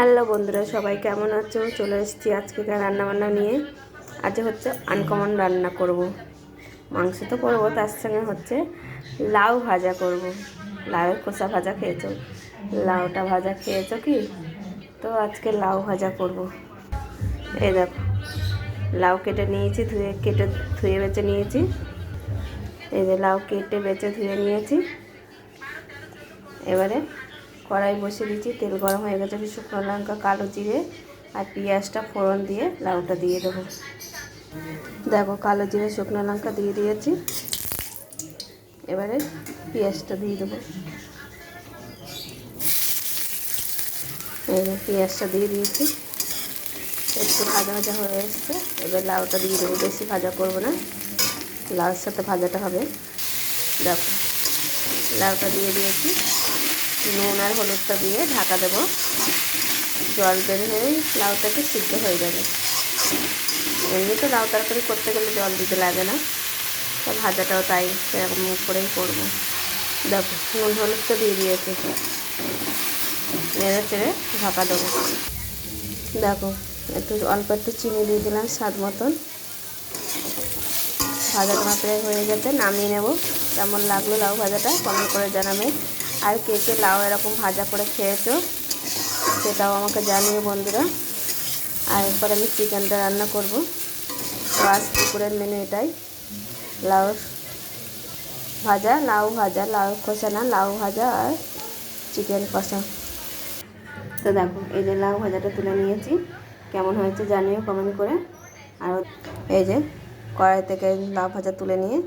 Hello বন্ধুরা, সবাই কেমন আছো চলে এসেছি আজকে রান্না বান্না নিয়ে আজ হচ্ছে আনকমন রান্না করব। মাংস তো করব, তার সঙ্গে হচ্ছে লাউ ভাজা করব। লাউয়ের খোসা ভাজা খেয়েছো লাউটা ভাজা খেয়েছো কি তো আজকে লাউ ভাজা করব। এই দেখো, লাউ কেটে নিয়েছি, ধুয়ে কেটে, ধুয়ে বেছে নিয়েছি এই যে লাউ কেটে বেছে ধুয়ে নিয়েছি এবারে কড়াই বসিয়ে দিচ্ছি, তেল গরম হয়ে গেছে একটু শুকনো লঙ্কা, কালো জিরে আর পেঁয়াজটা ফোড়ন দিয়ে লাউটা দিয়ে দেবো। দেখো, কালো জিরে, শুকনো লঙ্কা দিয়ে দিয়েছি। এবারে পেঁয়াজটা দিয়ে দেবো। যে পেঁয়াজটা দিয়ে দিয়েছি। একটু ভাজা ভাজা হয়ে এসছে। এবার লাউটা দিয়ে দেবো, বেশি ভাজা করব না। লাউর সাথে ভাজাটা হবে। দেখো, লাউটা দিয়ে দিয়েছি। নুন আর হলুদটা দিয়ে ঢাকা দেবো। জল বের হয়েই লাউটাকে সিদ্ধ হয়ে যাবে। এমনি তো লাউ তরকারি করতে গেলে জল দিতে লাগে না। তো ভাজাটাও তাই সেরকম করেই করব। দেখো, নুন হলুদটা দিয়ে দিয়েছি। নেড়ে চেড়ে ঢাকা দেবো। দেখো, একটু অল্প একটু চিনি দিয়ে দিলাম স্বাদ মতন। ভাজাটা মাত্রে হয়ে গেছে, নামিয়ে নেব। কেমন লাগল লাউ ভাজাটা, কমেন্ট করে জানাবে। আর কে কে লাউ এরকম ভাজা করে খেয়েছো, সেটাও আমাকে জানিয়ে বন্ধুরা। আর এরপর আমি চিকেনটা রান্না করব। তো আজ দুপুরের মেনু এটাই। লাউ ভাজা লাউ ভাজা, লাউ কষা না লাউ ভাজা আর চিকেন কষা। তো দেখো, এই যে লাউ ভাজাটা তুলে নিয়েছি। কেমন হয়েছে জানিও কমেন্ট করে। আর এই যে কড়াই থেকে লাউ ভাজা তুলে নিয়ে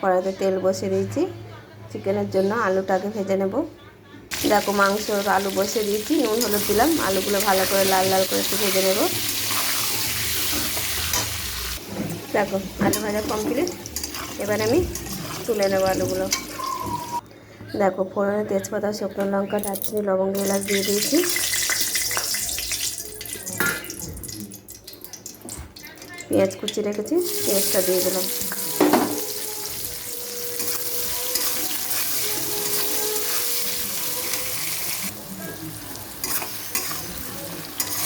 কড়াইতে তেল বসিয়ে দিয়েছি। চিকেনের জন্য আলুটাকে ভেজে নেব। দেখো মাংস আলু বসিয়ে দিয়েছি, নুন, হলুদ দিলাম। আলুগুলো ভালো করে লাল লাল করে একটু ভেজে নেব। দেখো, আলু ভাজা কমপ্লিট এবার আমি তুলে নেব আলুগুলো। দেখো, ফোড়নে তেজপাতা, শুকনো লঙ্কা, দারচিনি, লবঙ্গ, এলাচ দিয়ে দিয়েছি। পেঁয়াজ কুচি রেখেছি, পেঁয়াজটা দিয়ে দিলাম।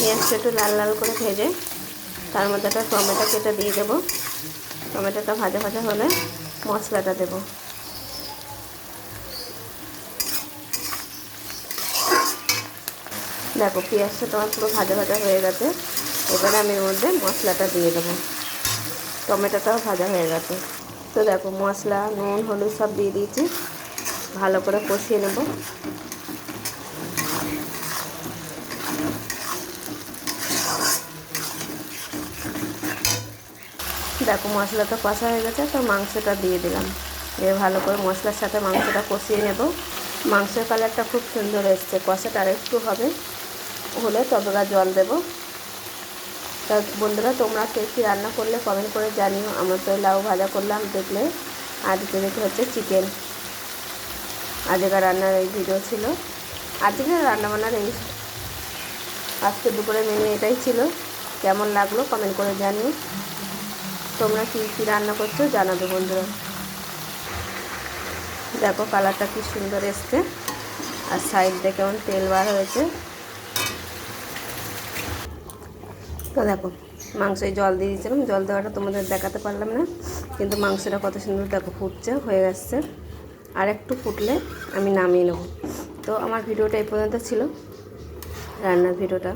পেঁয়াজটা একটু লাল লাল করে ভেজে তার মধ্যে একটা টমেটো কেটে দিয়ে দেবো। টমেটোটা ভাজা ভাজা হলে মশলাটা দেব। দেখো, পেঁয়াজটা তোমার পুরো ভাজা ভাজা হয়ে গেছে। এবারে আমি এর মধ্যে মশলাটা দিয়ে দেবো। টমেটোটাও ভাজা হয়ে গেছে। তো দেখো, মশলা, নুন, হলুদ সব দিয়ে দিয়েছি। ভালো করে কষিয়ে নেব। দেখো মশলাটা কষা হয়ে গেছে, তো মাংসটা দিয়ে দিলাম। দিয়ে ভালো করে মশলার সাথে মাংসটা কষিয়ে নেব। মাংসের কালারটা খুব সুন্দর এসছে, কষাটা আর একটু হবে হলে তবে জল দেব। তা বন্ধুরা, তোমরা কে কী রান্না করলে কমেন্ট করে জানিও। আমরা তো লাউ ভাজা করলাম, দেখলে আজকে দেখে হচ্ছে চিকেন। আজকের রান্নার এই ভিডিও ছিল। আজকে রান্নাবান্নার এই আজকে দুপুরে মেনু এটাই ছিল। কেমন লাগল কমেন্ট করে জানিও। তোমরা কী কী রান্না করছ জানাবে বন্ধুরা। দেখো কালারটা কি সুন্দর এসছে। আর সাইড দিয়ে কেমন তেল বার হয়েছে। তো দেখো মাংসে জল দিয়ে দিয়েছিলাম। জল দেওয়াটা তোমাদের দেখাতে পারলাম না, কিন্তু মাংসটা কত সুন্দর দেখো ফুটছে, হয়ে গেছে। আর একটু ফুটলে আমি নামিয়ে নেব। তো আমার ভিডিওটা এই পর্যন্ত ছিল। রান্নার ভিডিওটা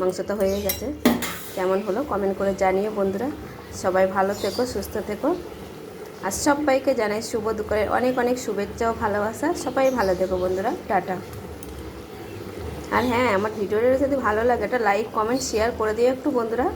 মাংসটা হয়ে গেছে। কেমন হলো কমেন্ট করে জানিও বন্ধুরা। সবাই ভালো থেকো, সুস্থ থেকো। আর সবাইকে জানাই শুভ দুপুরের অনেক অনেক শুভেচ্ছা ও ভালোবাসা। সবাই ভালো থেকো বন্ধুরা, টাটা। আর হ্যাঁ আমার ভিডিওটা যদি ভালো লাগে একটা লাইক কমেন্ট শেয়ার করে দিও একটু বন্ধুরা।